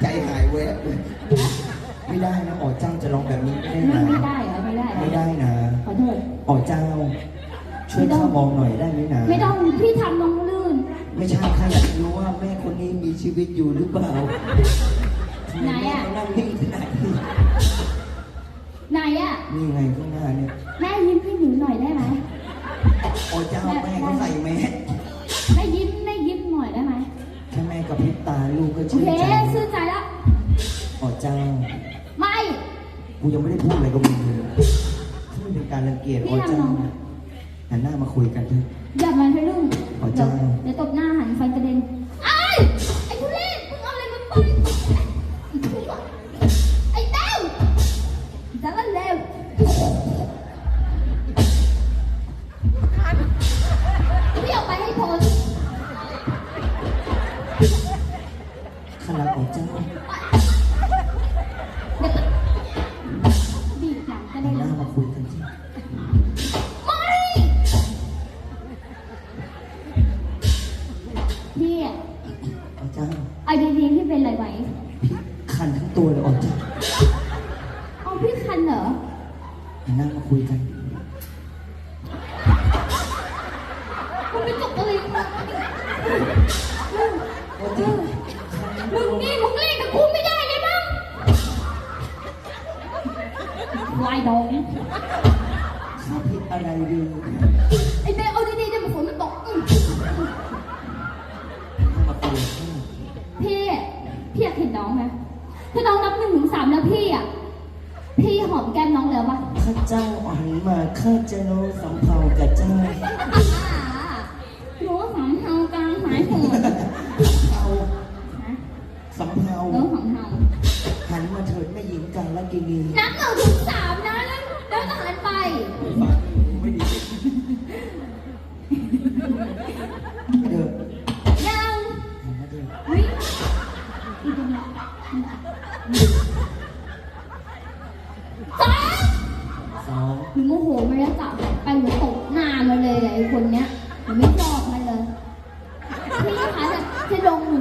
ใจหายเว้ยไม่ได้นะออจ้าจะร้องแบบนี้ไม่ได้ไม่ได้ไม่ได้ไม่ได้นะขอโทอ๋อเจ้า ช่วยข้ามองหน่อยได้ไหมนะไม่ต้องพี่ทำลงลื่น ไม่ใช่ข้าอยากรู้ว่าแม่คนนี้มีชีวิตอยู่หรือเปล่าไหนอะ นี่ไงข้างหน้าเนี่ยแม่ยิ้มให้หนูหน่อยได้ไหมอ๋อเจ้าแม่เขาใส่แมสแม่ยิ้มแม่ยิ้มหน่อยได้ไหมแค่แม่กับพริบตาลูกก็โอชื่นเคใจซื่อใจแล้วอ๋อเจ้าไม่ กูยังไม่ได้พูดอะไรกับมึงเลยนี่เป็นการรังเกียจพี่อ๋อเจ้าทำน้องหันหน้ามาคุยกันเถอะ อย่ามันไปรุ่งขอเดี๋ยวจ้าเดี๋ยวตบหน้าหันฟันกระเด็น พี่เป็นอะไรไหมคันทั้งตัวเลยอ๋อเจ้าเอาพี่คันเหรอหันหน้ามาคุยกันคุณไปจบอะไรมาอ๋อเจ้ามึงนี่มึงเล่นกับกูไม่ได้เลยมั้งวายดองข้าผิดอะไรดีไอ้เบลเอาดีๆเดี๋ยวฝนมันตก น้องนับหนึ่งถึงสามแล้วพี่อะ พี่หอมแก้มน้องแล้วปะข้าเจ้าหันมาข้าจะโน้สำเภากับเจ้ารู้สำเฮากลางหายโหดเอานะสำเภาเออสำเฮาหันมาเถิดแม่หญิงกันละกินีนับหนึ่งถึงสามนะแล้วแล้วก็หันไป สองหนูโมโหมันแล้วจับไปหนูตบหน้ามันเลยไอ้คนเนี้ยหนูไม่ชอบมันเลย พี่คะจะจะลงหนู